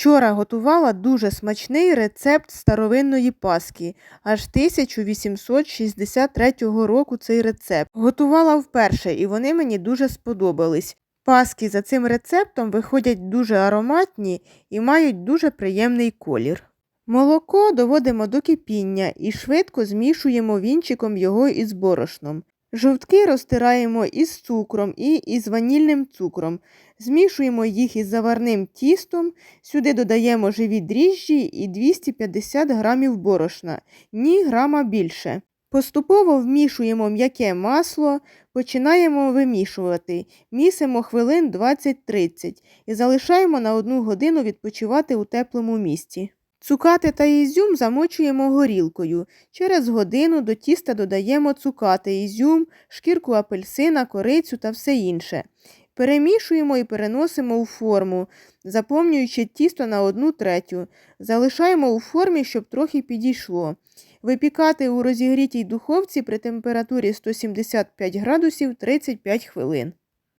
Вчора готувала дуже смачний рецепт старовинної паски, аж 1863 року цей рецепт. Готувала вперше, і вони мені дуже сподобались. Паски за цим рецептом виходять дуже ароматні і мають дуже приємний колір. Молоко доводимо до кипіння і швидко змішуємо вінчиком його із борошном. Жовтки розтираємо із цукром і із ванільним цукром. Змішуємо їх із заварним тістом, сюди додаємо живі дріжджі і 250 грамів борошна, ні грама більше. Поступово вмішуємо м'яке масло, починаємо вимішувати, місимо хвилин 20-30 і залишаємо на одну годину відпочивати у теплому місці. Цукати та ізюм замочуємо горілкою. Через годину до тіста додаємо цукати, ізюм, шкірку апельсина, корицю та все інше. Перемішуємо і переносимо у форму, заповнюючи тісто на одну третю. Залишаємо у формі, щоб трохи підійшло. Випікати у розігрітій духовці при температурі 175 градусів 35 хвилин.